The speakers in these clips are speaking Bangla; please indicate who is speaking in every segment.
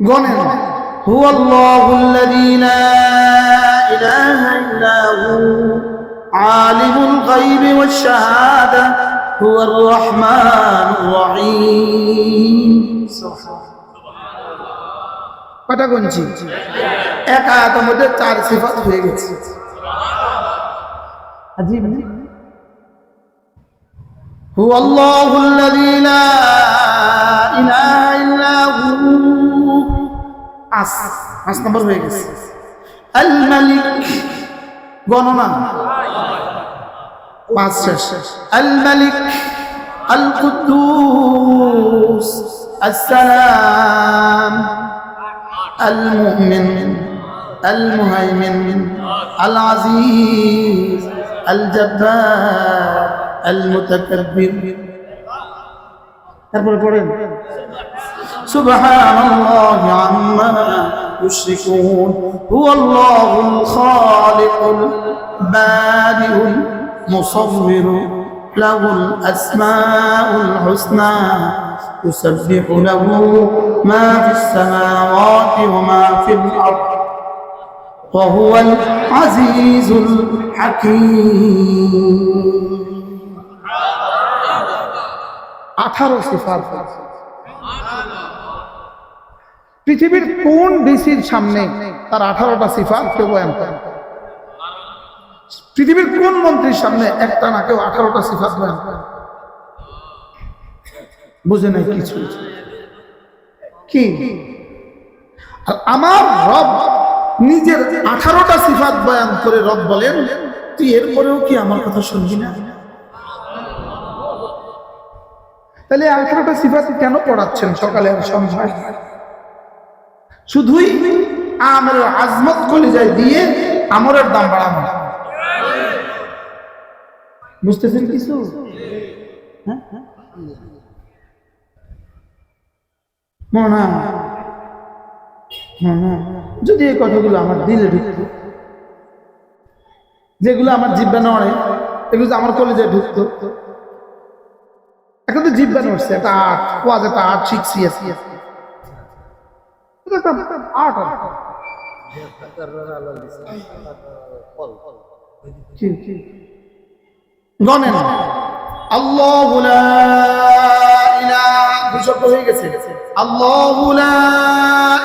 Speaker 1: গণেন هو الله الذي لا إله إلا هو عالم الغيب والشهادة هو الرحمن الرحيم কটা গুনছি এক আয়াতের মধ্যে চার সিফাত হয়ে গেছে আজীব না هو الله الذي لا إله إلا هو পাঁচ পাঁচ নম্বর হয়ে গেছে। আল মালিক, গণনা। পাঁচ শেষ। আল মালিক, আল কুদ্দুস, আসসালাম। আল মুমিন, আল মুহাইমিন, আল আজিজ, আল জব্বার, আল মুতাকাব্বির। তারপরে পড়েন। سبحان الله عما يشركون هو الله الخالق البارئ المصور له الأسماء الحسنى يسبح له ما في السماوات وما في الأرض وهو العزيز الحكيم আঠারো সিফাত পৃথিবীর কোন ডিসির সামনে তার আঠারোটা সিফাত কেউ বয়ান পৃথিবীর কোন মন্ত্রীর সামনে একটা না কেউ আঠারোটা সিফাত বয়ান বুঝে নাই কিছু? কি? আর আমার রব নিজের আঠারোটা সিফাত বয়ান করে রব বলেন, তুই এরপরেও কি আমার কথা শুনবি না? তাহলে আঠারোটা সিফাত কেন পড়াচ্ছেন সকালে আর সন্ধ্যায়? শুধুই আমার আজমত কলিজায় দিয়ে আমরের দাম বাড়ানো। বুঝতেছেন কিছু? হ্যাঁ? হয়। যদি এই কথাগুলো আমার দিলে ঢুকতো যেগুলো আমার জিব্বা নড়ে, এগুলো আমার কলেজে ঢুকতো। এখন তো জিব্বা নড়ছে, একটা আর্ট ওয়াজ একটা আর্ট শিখছি একটা আর্ট আর্ট কি কি গণেন আল্লাহু লা ইলাহা দুই শব্দ হয়ে গেছে আল্লাহু লা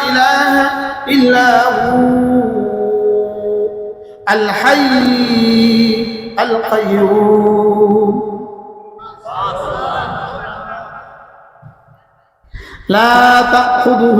Speaker 1: ইলাহা ইল্লা হু আল হাইয়্যু আল কাইয়্যুম لا تأخذه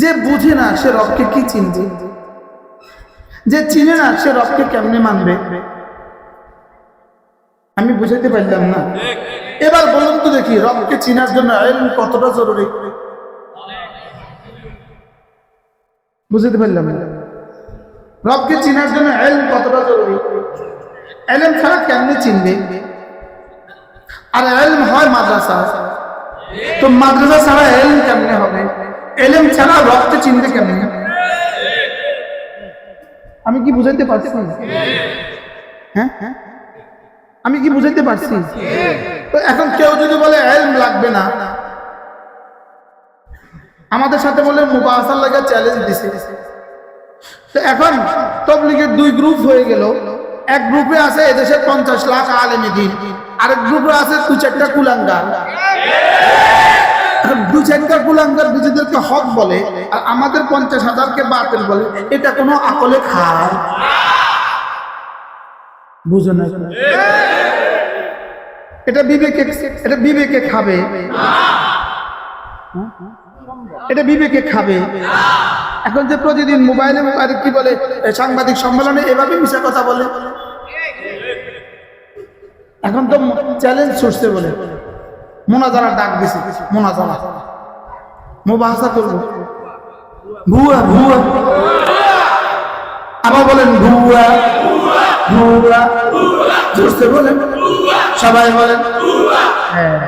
Speaker 1: যে বুঝে না সে রবকে কি চিনবে? যে চিনে না সে রবকে কেমনে মানবে? আমি বুঝাইতে পারলাম না। এবার বলুন তো দেখি, রবকে চিনার জন্য কতটা জরুরি? বুঝতে পারলাম রবকে চিনার জন্য এলম কতটা জরুরি? এলম ছাড়া কেমনে চিনবে? আর এলম হয় মাদ্রাসা। তো মাদ্রাসা ছাড়া এলম কেমনে হবে? এলেম ছাড়া রক্তে চিনতে কেমন? আমি কি বুঝাইতে পারছি? হ্যাঁ হ্যাঁ। আমি কি বুঝাইতে পারছি? তো এখন কেউ যদি বলে এলম লাগবে না, আমাদের সাথে বলে মুবাসার লাগে চ্যালেঞ্জ দিছে। তো এখন তবলিগের দুই গ্রুপ হয়ে গেল। এক গ্রুপে আছে এদেশের পঞ্চাশ লাখ আলেমে দিন, আরেক গ্রুপে আছে দু চারটা কুলাঙ্গার। এখন দু চারটা নিজেদেরকে হক বলে আর আমাদের পঞ্চাশ হাজারকে বাতিল বলে, এটা কোনো আকলে খায়? বুঝো না এটা। বিবেকে এটা বিবেকে খাবে। এটা বিবেকে খাবে। এখন যে প্রতিদিন মোবাইলে মোবাইলে কি বলে সাংবাদিক সম্মেলনে এভাবে মিশা কথা বলে। এখন তো চ্যালেঞ্জ ছুটছে বলে। মোনাজারা ডাক দিছে, মোনাজারা। মোবাহাসা করব। ভুয়া ভুয়া। আবার বলেন ভুয়া ভুয়া। জোরসে বলেন। সবাই বলেন। হ্যাঁ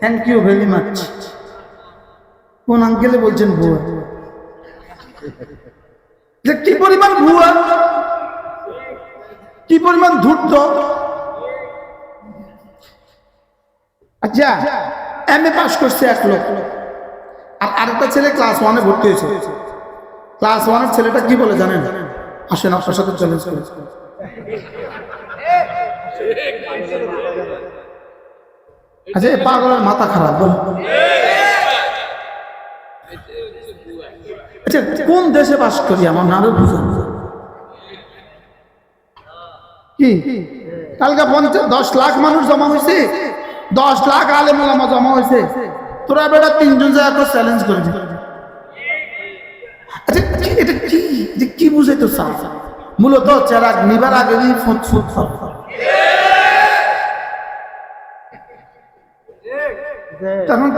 Speaker 1: থ্যাংক ইউ ভেরি মাচ কোন আঙ্কেলে বলছেন ভুয়া? যে কি পরিমাণ ভুয়া? কি পরিমাণ ধূর্ত? আচ্ছা এম এ পাস করছে এক লোক। আর আরেকটা ছেলে ক্লাস ওয়ানে ভর্তি হয়েছে। ক্লাস ওয়ানের ছেলেটা কি বলে জানেন? আসেন, আপনার সাথে চ্যালেঞ্জ করে। আচ্ছা এই পাগলের মাথা খারাপ, বল। আচ্ছা কোন দেশে বাস করি? আমার নামে বুঝুন। কি? কালকে পঞ্চাশ, দশ লাখ মানুষ জমা হয়েছে? দশ লাখ আলেম ওলামা জমা হয়েছে তোরা বেটা তিনজন জায়গা চ্যালেঞ্জ করেছি আচ্ছা কি- এটা কি? যে কি বুঝাই তো চাও মূলত চেরাগ নিবার আগে ফুট ফুট ফল তখন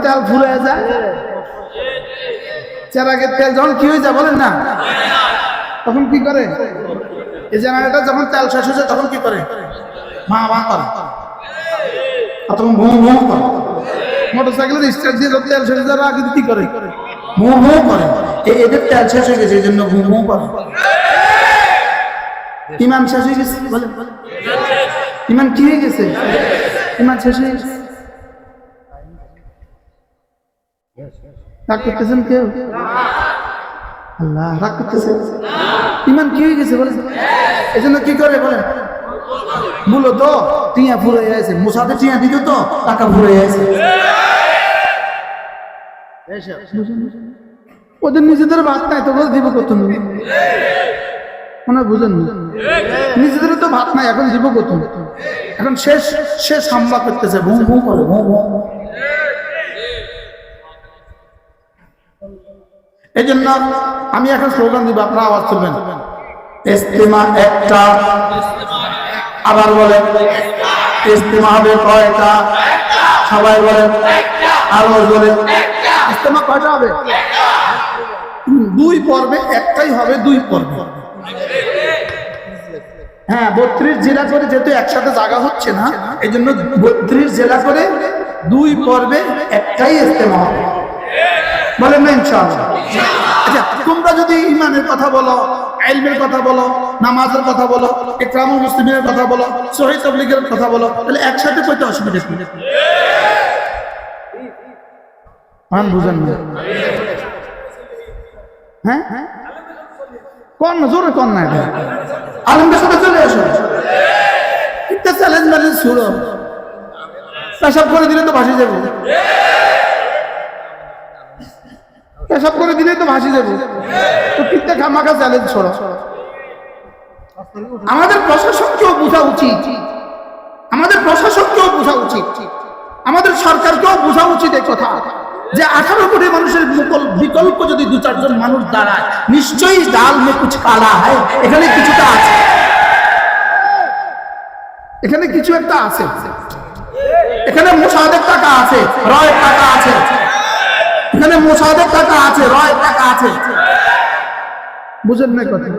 Speaker 1: কি হয়ে যায় বলেন না? তখন কি করে? এই জেনারেটর যখন তেল শেষ হয়ে যায় তখন কি করে? মা মা করে। আর তখন ভুঁ ভুঁ করে। মোটর সাইকেলের স্টার্ট দিয়ে যখন তেল শেষ আগে কি করে। ভুঁ ভুঁ করে। এদের তেল শেষ হয়ে গেছে এই জন্য ভুঁ ভুঁ করে। ইমান শেষ হয়ে গেছে বলেন বলেন। ইমান কি হয়ে গেছে? ইমান শেষ হয়ে গেছে। রাগ করতেছেন কেউ? আল্লাহ রাগ করতেছে ইমান কি হয়ে গেছে বলে। এই জন্য কি করে বলেন মূলত টিয়া ফুরে আছে। মুসাতে টিয়া দিত তো, টাকা ফুরে আছে। ওদের নিজেদের ভাত নাই তো দিব কত মনে বুঝেন নিজেদের তো ভাত নাই, এখন দিব কত এখন শেষ শেষ হামলা করতেছে ভুঁ ভুঁ করে ভুঁ ভুঁ এই জন্য আমি এখন স্লোগান দিব, আপনারা আওয়াজ তুলবেন। ইস্তেমা একটা। আবার বলেন ইস্তেমা হবে কয়টা? সবাই বলেন আরও বলেন ইস্তেমা কয়টা হবে? দুই পর্বে, একটাই হবে দুই পর্বে। হ্যাঁ বত্রিশ জেলা করে যেহেতু একসাথে জায়গা হচ্ছে না এই জন্য বত্রিশ জেলা করে দুই পর্বে একটাই ইস্তেমা হবে। বলেন না ইনশাআল্লাহ। আচ্ছা তোমরা যদি ইমানের কথা বলো আইলমের কথা বলো, নামাজের কথা বলো, ইকরামুল মুসলিমের কথা বলো শহীদ তবলিগের কথা বলো, তাহলে একসাথে কইতে অসুবিধা কি? মান বুঝেন না। হ্যাঁ? কোন না জোরে কোন না এটা আলমদের সাথে চলে আসো। একটা চ্যালেঞ্জ ম্যালেঞ্জ শুরু। পেশাব করে দিলে তো ভাসি যাব। পেশাব করে দিলেই তো ভাসি যাব তো কিনতে খামাখা চ্যালেঞ্জ ছড়া আমাদের প্রশাসনকেও বোঝা উচিত। আমাদের প্রশাসনকেও বোঝা উচিত। আমাদের সরকারকেও বোঝা উচিত এই কথা। যে আঠারো কোটি মানুষের বিকল্প যদি দু চারজন মানুষ দাঁড়ায়, নিশ্চয়ই ডাল মে কুছ কালা হয় এখানে কিছুটা আছে। এখানে কিছু একটা আছে। এখানে মোসাদের টাকা আছে, রয়ের টাকা আছে। মোসাদের টাকা আছে, রয়ের টাকা আছে। বুঝেন না কথা?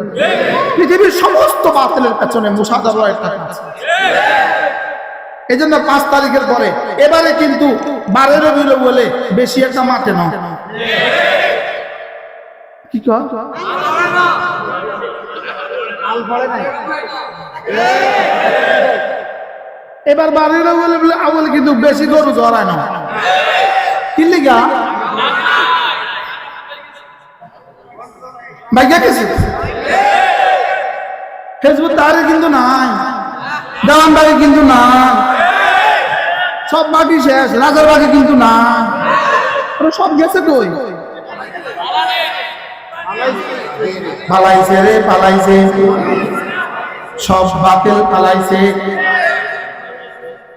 Speaker 1: পৃথিবীর সমস্ত বাতিলের পেছনে মোসাদা রয়ের টাকা আছে। এই জন্য পাঁচ তারিখের পরে, এবারে কিন্তু বারের বিলো বলে বেশি একটা মাঠে না। কি এবার বাড়ির বলে বলে আউল কিন্তু বেশি গরু ধরায় না। কি লিগা? ভাইয়া গেছে ফেসবুক তারে কিন্তু নাই। দেওয়ান বাড়ি কিন্তু নাই। সব বাকি শেষ রাজার বাকি কিন্তু না সব গেছে কই? পালাইছে রে পালাইছে। সব বাতিল পালাইছে।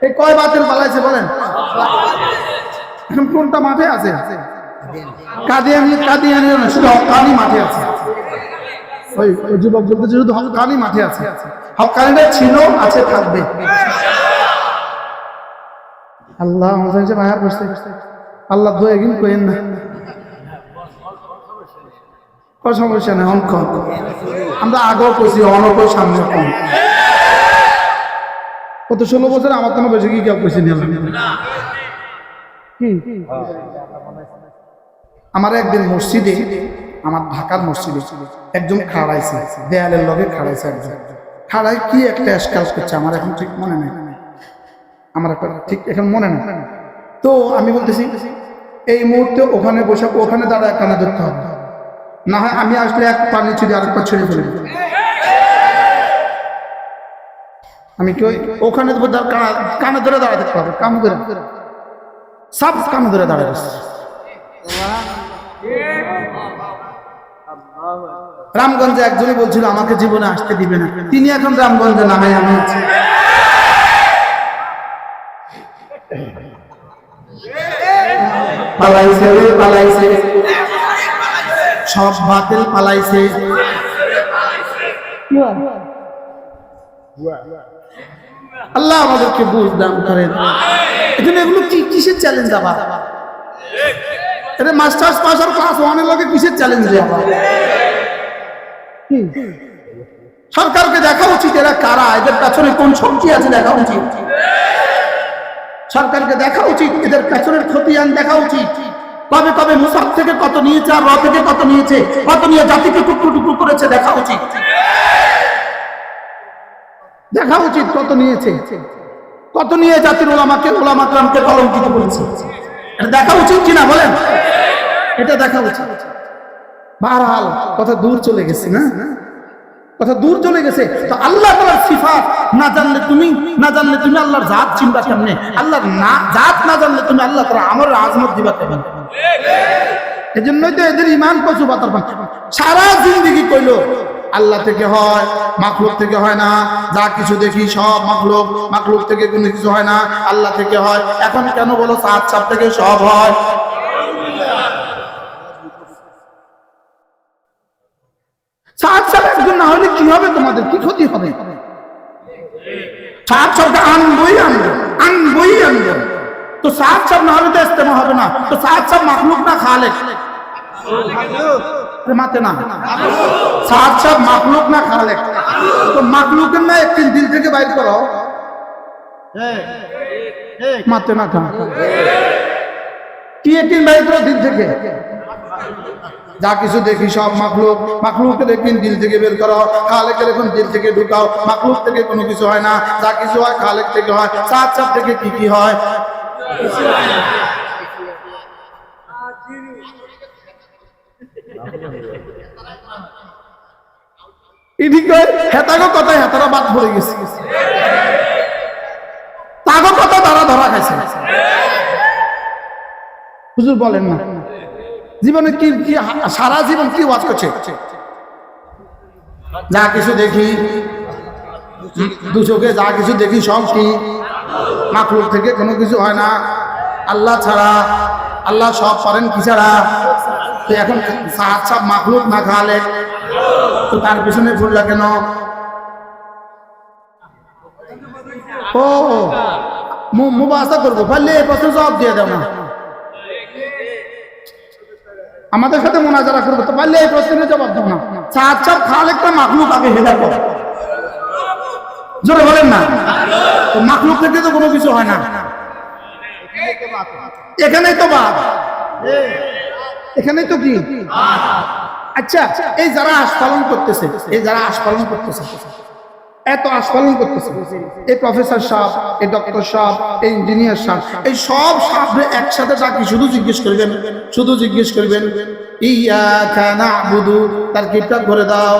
Speaker 1: এই কয় বাতিল পালাইছে বলেন? এখন কোনটা মাঠে আছে? কাদিয়ানি কাদিয়ানি না শুধু হকানি মাঠে আছে। ওই যুবক বলতেছে শুধু হকানি মাঠে আছে। হকানিটা ছিল, আছে, থাকবে। আল্লাহ আমাদের যে মায়ার বসতে আল্লাহ দু একদিন কইেন না। কোনো সমস্যা নেই, অঙ্ক। আমরা আগেও কইছি অনক সামনে কম। কত ষোলো বছর আমার কোনো বেশি কি কেউ কইছি নিলাম আমার একদিন মসজিদে, আমার ঢাকার মসজিদে একজন খাড়াইছে, দেয়ালের লগে খাড়াইছে একজন। খাড়াই কি একটা এসকাল করছে আমার এখন ঠিক মনে নেই। আমার একটা ঠিক এখন মনে নেই। তো আমি বলতেছি, এই মুহূর্তে ওখানে বসে, ওখানে দাঁড়ায় কানে ধরতে হবে। না হয় আমি আসলে এক পানি ছিঁড়ে আরেকটা ছেড়ে ফেলব আমি কি ওখানে কানা- ধরে দাঁড়াতে হবে কান ধরে। সব কান ধরে দাঁড়ায় গেছে রামগঞ্জে একজনই বলছিল আমাকে জীবনে আসতে দিবে না। তিনি এখন রামগঞ্জে নামে আমি আছি পালাইছে রে পালাইছে। সব বাতিল পালাইছে। আল্লাহ আমাদেরকে বুঝ দান করেন। এখানে এগুলো কি, কিসের চ্যালেঞ্জ আবার? এটা মাস্টার্স পাস আর ক্লাস ওয়ানের লগে কিসের চ্যালেঞ্জ আবার? সরকারকে দেখা উচিত, এরা কারা? এদের পেছনে কোন শক্তি আছে দেখা উচিত? সরকারকে দেখা উচিত, এদের পেছনের খতিয়ান দেখা উচিত। কবে কবে মুসাফ থেকে কত নিয়েছে আর র থেকে কত নিয়েছে, কত নিয়ে জাতিকে টুকরো টুকরো করেছে দেখা উচিত। দেখা উচিত কত নিয়েছে। কত নিয়ে জাতির ওলামাকে ওলামাকরামকে কলঙ্কিত করেছে। এটা দেখা উচিত কিনা বলেন? এটা দেখা উচিত। বারহাল কথা দূর চলে গেছে না? কথা দূর চলে গেছে। তো আল্লাহ তাআলার সিফাত না জানলে তুমি না জানলে তুমি আল্লাহর জাত চিনবা কেমনে? আল্লাহর না জাত না জানলে তুমি আল্লাহ তাআলা আমার আজমত দিবা কেমন? এই জন্যই তো এদের ইমান কচু পান সারা জিন্দগি কইল আল্লাহ থেকে হয়, মাখলুক থেকে হয় না। যা কিছু দেখি সব মাখলুক মাখলুক থেকে কোনো কিছু হয় না, আল্লাহ থেকে হয়। এখন কেন বলো সাত সাত থেকে সব হয়? সাত একজন না হলে কি হবে তোমাদের? ক্ষতি হবে? তো সাত সাত না হলে তো হবে না। তো সাত সাত মাখলুক না খালে না। মাখলুক না থেকে বাইর কি করো থেকে? যা কিছু দেখি সব মাখলুক। মাখলুকের একদিন দিল থেকে বের করো খালেকের এখন দিল থেকে ঢুকাও। মাখলুক থেকে কোনো কিছু হয় না। যা কিছু হয় খালেক থেকে হয়। সাত সাত থেকে কি কি হয়? এদিকে হেতাগো কথায় হেতারা বাদ পড়ে গেছে। তাগো কথা তারা ধরা খাইছে। হুজুর বলেন না, জীবনে কি কি সারা জীবন কি ওয়াজ করছে? যা কিছু দেখি, দু চোখে যা কিছু দেখি সব কি? মাখলুক থেকে কোনো কিছু হয় না। আল্লাহ ছাড়া, আল্লাহ সব পারেন কি ছাড়া? তো এখন সাত সব মাখলুক না খাওয়ালে তো তার পিছনে ঘুরলা কেন? ও মুবাসা করব। পারলে এই প্রশ্ন জবাব দিয়ে দাও না। আমাদের সাথে মোনাজারা করব। তো পারলে এই প্রশ্নের জবাব দাও না। চার চাপ খাল একটা মাখলুক আগে হেদার করো জোরে বলেন না। তো মাখলুক থেকে তো কোনো কিছু হয় না। এখানেই তো বাদ। এখানেই তো কি আচ্ছা এই যারা আস্পালন করতেছে, এই যারা আস্পালন করতেছে, এত আস্পালন করতেছে, এই প্রফেসর সাহেব, এই ডক্টর সাহেব, এই ইঞ্জিনিয়ার সাহেব, এই সব সাহেব একসাথে ডাকি শুধু জিজ্ঞেস করবেন, শুধু জিজ্ঞেস করবেন ইয়া খানা বুধু তার কিপটা করে দাও।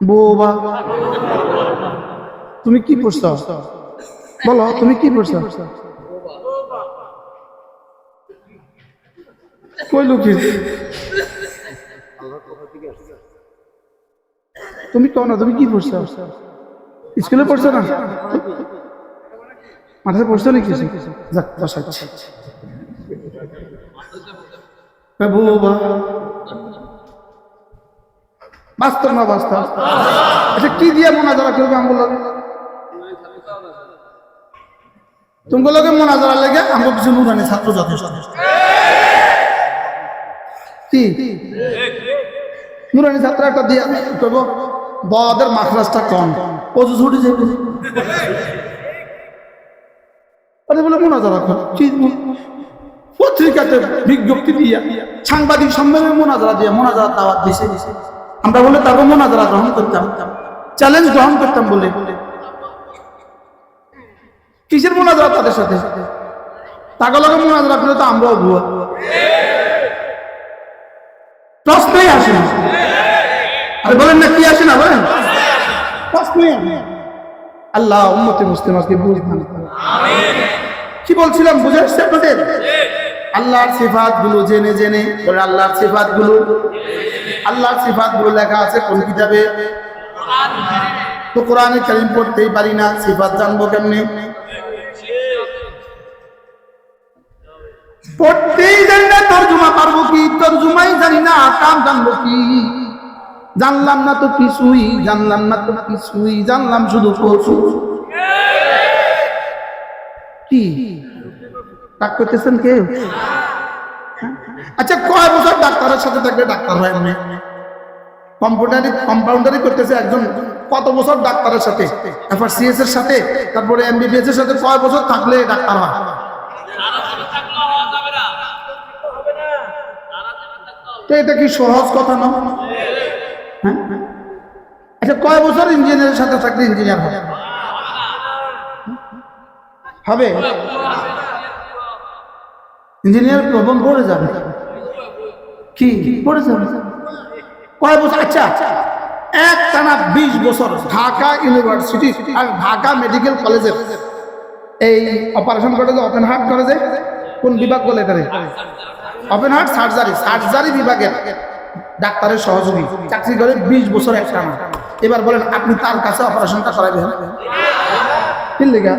Speaker 1: বোবা। তুমি কি পড়ছো? বলো, তুমি কি পড়ছো? লুকি তুমি কও না, তুমি কি পড়ছো? স্কুলে পড়ছো না? মাথায় পড়ছো নাকি? যাক বসাচ্ছি বাবা বাস্তব না বাস্তব আচ্ছা কি দিয়ে মোনাজারা করবে আমগুলো? তোমাগুলোকে মোনাজারা লেগে আমগো কিছু নুরানি ছাত্র যথেষ্ট। নুরানি ছাত্র একটা দিয়ে করব বদের মাখরাজটা কম ছুটি বলে পত্রিকাতে বিজ্ঞপ্তি দিয়া, সাংবাদিক সম্মেলনে মোনাজারা দিয়ে মোনাজারা দাওয়াত দিছে। আমরা বলে তারপর মোনাজারা গ্রহণ করতাম চ্যালেঞ্জ গ্রহণ করতাম বলে। কিসের মোনাজারা তাদের সাথে? তাকে তাগলকে মোনাজারা করলে তো আমরাও ভুয়া। প্রশ্নই আসে না। আরে বলেন না, কি আসে না, বলেন। প্রশ্নই আল্লাহ, উম্মতে মুসলিম আজকে কি বলছিলাম, বুঝে আসছে আপনাদের? আল্লাহর সিফাতগুলো জেনে জেনে আল্লাহর সিফাতগুলো আল্লাহর সিফাতগুলো লেখা আছে কোন কিতাবে? তো কোরআনে কারিম পড়তেই পারি না, সিফাত জানব কেমনে? পড়তেই জানি না, তর্জমা পারব কি? তর্জমাই জানি না, কাম জানব কি? জানলাম না তো কিছুই, জানলাম না তো কিছুই, জানলাম শুধু পশু কি? করতেছেন কেউ? আচ্ছা কয় বছর ডাক্তারের সাথে থাকলে ডাক্তার হয় এমনি কম্পিউটারি, কম্পাউন্ডারি করতেছে একজন, কত বছর ডাক্তারের সাথে? এরপর সিএস এর সাথে, তারপরে এমবিবিএস এর সাথে কয় বছর থাকলে ডাক্তার হয়? তো এটা কি সহজ কথা না? হ্যাঁ? আচ্ছা কয় বছর ইঞ্জিনিয়ারের সাথে থাকলে ইঞ্জিনিয়ার হবে? হবে? ইঞ্জিনিয়ার প্রবলেম পড়ে যাবে। কি? পড়ে যাবে। কয় বছর? আচ্ছা এক টানা বিশ বছর ঢাকা ইউনিভার্সিটি আর ঢাকা মেডিকেল কলেজের এই অপারেশন করে যে ওপেন হার্ট যে কোন বিভাগ বলে এটারে? ওপেন হার্ট সার্জারি সার্জারি বিভাগের ডাক্তারের সহযোগী। চাকরি করে বিশ বছর এক টানা এবার বলেন, আপনি তার কাছে অপারেশনটা করাবেন কি লেগা?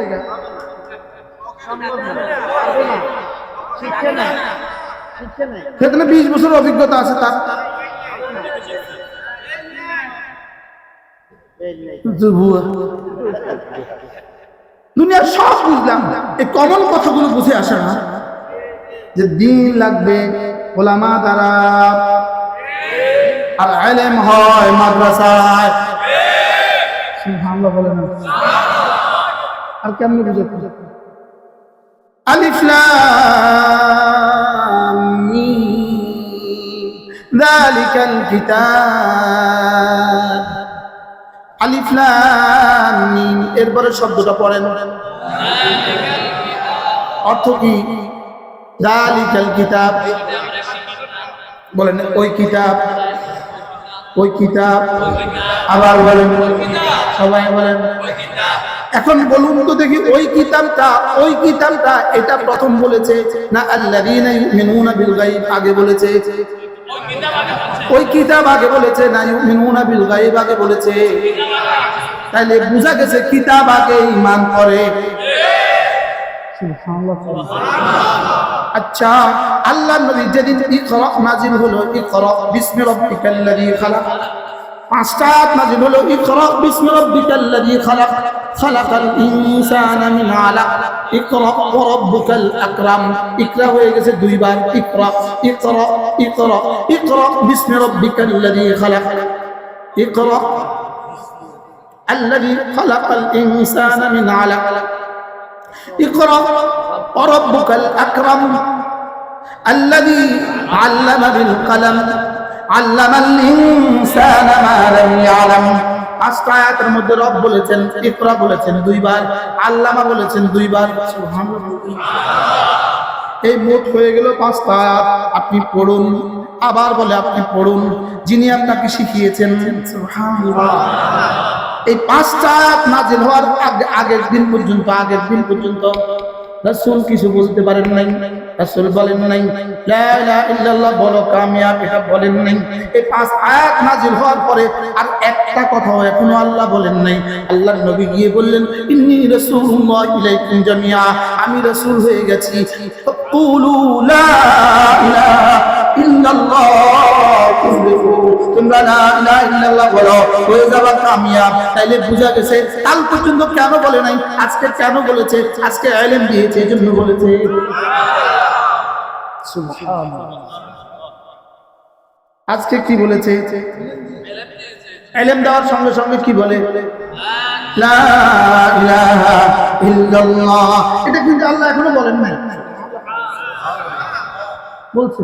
Speaker 1: সেখানে বিশ বছর অভিজ্ঞতা আছে তার। দুনিয়ার সব বুঝলাম। এই কমন কথাগুলো বুঝে আসে না। যে দিন লাগবে ওলামা দ্বারা আর আলেম হয় মাদ্রাসায় সুবহানাল্লাহ বলে না আর কেমনে বুঝে ألف لام ميم. ذلك الكتاب আলিফ লাম মিম এরপরে শব্দটা পড়েন অর্থ কি দালিকাল কিতাব। বলেন, ওই কিতাব ওই কিতাব। আবার বলেন, সবাই বলেন, এখন বলুন তো দেখি, ওই কিতাবটা ওই কিতাবটা এটা প্রথম বলেছে না আল্লাযীনা ইউমিনুনা বিল গায়ব আগে বলেছে? ওই কিতাব আগে বলেছে না ইউমিনুনা বিল গায়ব আগে বলেছে? তাইলে বোঝা গেছে কিতাব আগে ঈমান করে আচ্ছা আল্লাহ নবী যেদিন ইকরা নাজিল হলো ইকরা বিসমি রাব্বিকাল্লাযী খালাক পাঁচটা আয়াত নাজিল হলো ইকরা বিসমি রাব্বিকাল্লাযী খালাক খালাকাল ইনসানা মিন আলাক ইকরা ওয়া রাব্বুকাল আকরাম ইকরা হয়ে গেছে দুইবার ইকরা ইকরা ইকরা ইকরা বিসমি রাব্বিকাল্লাযী খালাক ইকরা الذي خلق الإنسان من علق اقرأ وربك الأكرم الذي علم بالقلم علم الإنسان ما لم يعلم পাঁচটা আয়াতের মধ্যে রব বলেছেন ইকরা বলেছেন দুইবার আল্লামা বলেছেন দুইবার এই মোট হয়ে গেল পাঁচটা আয়াত আপনি পড়ুন আবার বলে আপনি পড়ুন যিনি আপনাকে শিখিয়েছেন সুবহানাল্লাহ এই পাঁচটা আয়াত নাজিল হওয়ার আগে আগের দিন পর্যন্ত আগের দিন পর্যন্ত রাসূল কিছু বলতে পারেন নাই, রাসূল বলেন নাই, লা ইলাহা ইল্লাল্লাহ বলো কামিয়াব এটা বলেন নাই। এই পাঁচ আয়াত নাজিল হওয়ার পরে আর একটা কথাও এখনও আল্লাহ বলেন নাই। আল্লাহর নবী গিয়ে বললেন, ইন্নী রাসূলুল্লাহ ইলাইকুম জামিয়া। আমি রাসূল হয়ে গেছি। কুলু লা ইলাহা তোমরা ইল্লাল্লাহ বলো তাইলে পর্যন্ত কেন বলে নাই? আজকে কেন বলেছে? আজকে ইলম দিয়েছে এজন্য বলেছে। আজকে কি বলেছে? ইলম দেওয়ার সঙ্গে সঙ্গে কি বলে? এটা কিন্তু আল্লাহ এখনও বলেন নাই। বলছে।